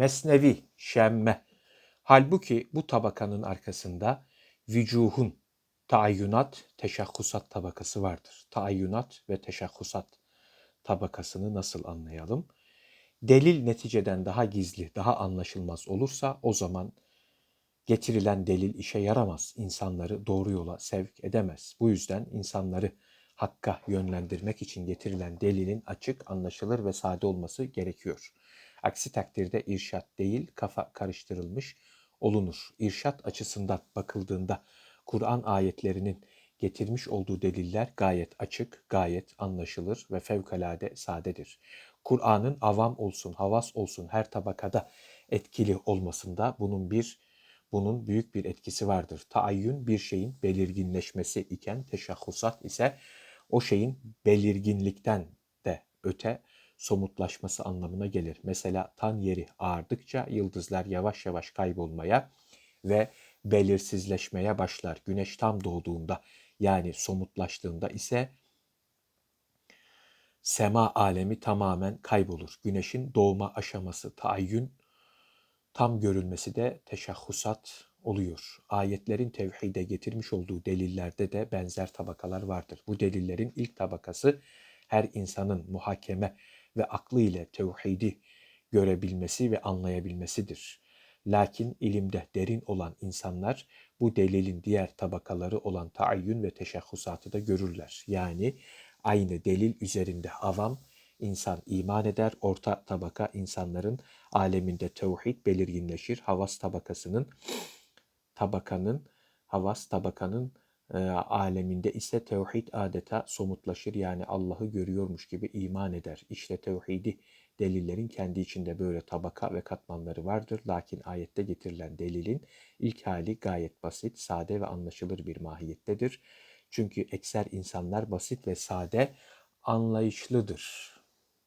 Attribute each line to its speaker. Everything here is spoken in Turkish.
Speaker 1: Mesnevi, şemme. Halbuki bu tabakanın arkasında vücuhun, taayyunat, teşahhusat tabakası vardır. Taayyunat ve teşahhusat tabakasını nasıl anlayalım? Delil neticeden daha gizli, daha anlaşılmaz olursa o zaman getirilen delil işe yaramaz. İnsanları doğru yola sevk edemez. Bu yüzden insanları hakka yönlendirmek için getirilen delilin açık, anlaşılır ve sade olması gerekiyor. Aksi takdirde irşat değil, kafa karıştırılmış olunur. İrşat açısından bakıldığında Kur'an ayetlerinin getirmiş olduğu deliller gayet açık, gayet anlaşılır ve fevkalade sadedir. Kur'an'ın avam olsun, havas olsun her tabakada etkili olmasında bunun bir bunun büyük bir etkisi vardır. Taayyün bir şeyin belirginleşmesi iken teşahhusat ise o şeyin belirginlikten de öte somutlaşması anlamına gelir. Mesela tan yeri ağardıkça yıldızlar yavaş yavaş kaybolmaya ve belirsizleşmeye başlar. Güneş tam doğduğunda yani somutlaştığında ise sema alemi tamamen kaybolur. Güneşin doğma aşaması taayyün tam görülmesi de teşahhusat oluyor. Ayetlerin tevhide getirmiş olduğu delillerde de benzer tabakalar vardır. Bu delillerin ilk tabakası her insanın muhakeme ve aklı ile tevhidi görebilmesi ve anlayabilmesidir. Lakin ilimde derin olan insanlar bu delilin diğer tabakaları olan taayyün ve teşahhusatı da görürler. Yani aynı delil üzerinde avam insan iman eder, orta tabaka insanların aleminde tevhid belirginleşir. Havas tabakasının tabakanın havas tabakanın e, aleminde ise tevhid adeta somutlaşır. Yani Allah'ı görüyormuş gibi iman eder. İşte tevhidi delillerin kendi içinde böyle tabaka ve katmanları vardır. Lakin ayette getirilen delilin ilk hali gayet basit, sade ve anlaşılır bir mahiyettedir. Çünkü ekser insanlar basit ve sade anlayışlıdır.